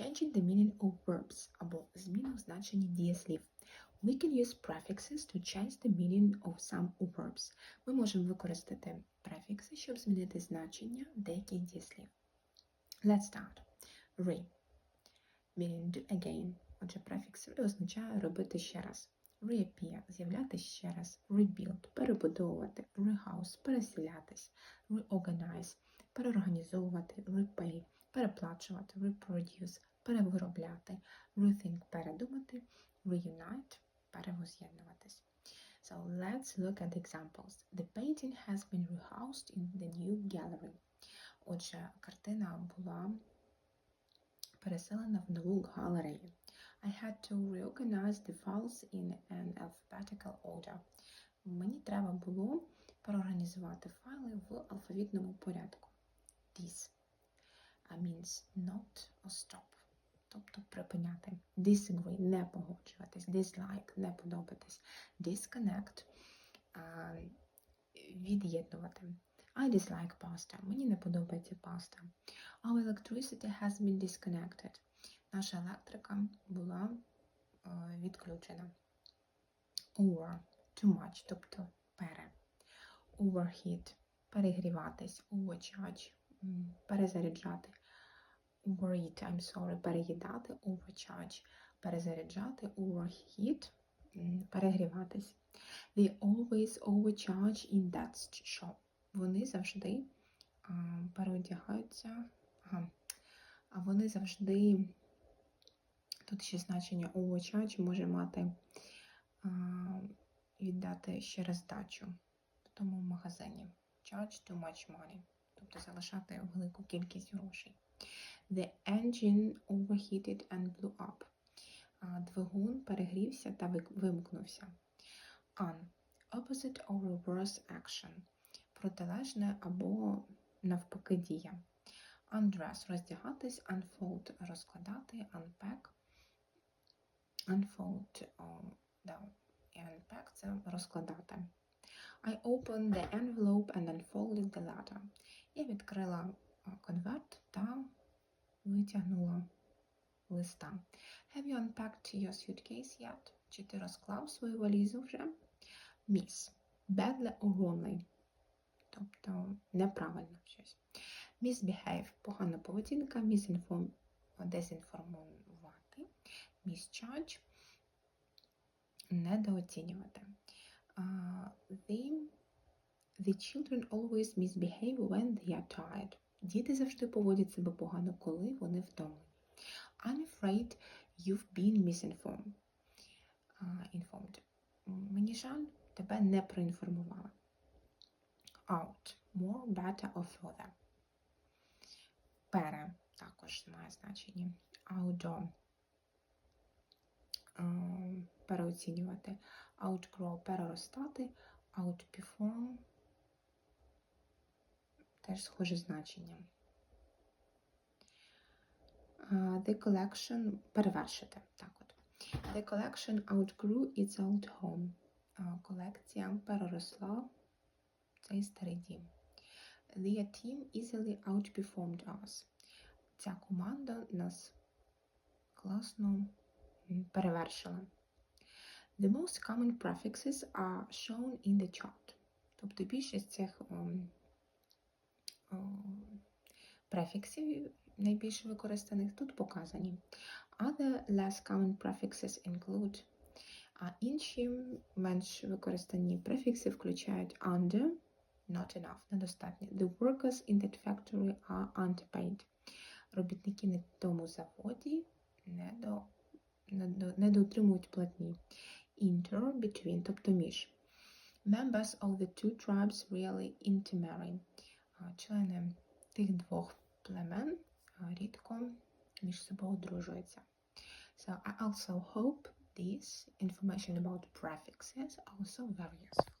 Changing the meaning of verbs або зміна в значенні дієслів. We can use prefixes to change the meaning of some verbs. Ми можемо використати префікси, щоб змінити значення деяких дієслів. Let's start. Re. Meaning do again. Отже, префікс re означає робити ще раз. Reappear – з'являтися ще раз. Rebuild – перебудовувати. Rehouse – переселятись. Reorganize – переорганізовувати. Repay – переплачувати. Reproduce – перевиробляти. Rethink – передумати. Reunite – перевоз'єднуватись. So let's look at examples. The painting has been rehoused in the new gallery. Отже, картина була переселена в нову галерею. I had to reorganize the files in an alphabetical order. Мені треба було переорганізувати файли в алфавітному порядку. This means not or stop. Тобто припиняти. Disagree – не погоджуватись. Dislike – не подобатись. Disconnect – від'єднувати. I dislike pasta. Мені не подобається паста. Our electricity has been disconnected. Наша електрика була відключена. Over – too much, тобто пере. Overheat – перегріватись. Overcharge – перезаряджати. Overeat, I'm sorry, переїдати. Overcharge – перезаряджати. Overheat – перегріватись. They always overcharge in that shop. Вони завжди а, переодягаються. Ага. А вони завжди. Тут ще значення overcharge може мати а, віддати ще роздачу в тому магазині. Charge too much money. Тобто залишати велику кількість грошей. The engine overheated and blew up. Двигун перегрівся та вимкнувся. Un. Opposite or reverse action. Протилежне або навпаки дія. Undress – роздягатись, unfold – розкладати, unpack. Unfold да, і unpack – це розкладати. I opened the envelope and unfolded the letter. Я відкрила конверт та витягнула листа. Have you unpacked your suitcase yet? Чи ти розклав свою валізу вже? Badly or wrongly. Тобто неправильно щось. Misbehave – погана поведінка, misinform – дезінформувати, mischarge – недооцінювати. Uh, the children always misbehave when they are tired. Діти завжди поводять себе погано, коли вони втомлені. I'm afraid you've been misinformed. Uh, informed. Мені жаль, тебе не проінформувала. Out. More, better or further. Пере також має значення. Outdoor. Uh, переоцінювати. Outgrow – переростати. Outperform – теж схоже значення. Uh, the collection перевершити. Так от. The collection outgrew its old home. Uh, колекція переросла цей старий дім. Their team easily outperformed us. Ця команда нас класно перевершила. The most common prefixes are shown in the chart. Тобто більшість цих um, префіксів найбільш використаних тут показані. Other less common prefixes include а інші менш використані префікси включають under, not enough, недостатньо. The workers in that factory are underpaid. Робітники на тому заводі не, до, не дотримують платні. Inter, between, тобто між. Members of the two tribes really intermarry. Члени тих двох племен рідко між собою одружуються. So I also hope this information about prefixes also very useful.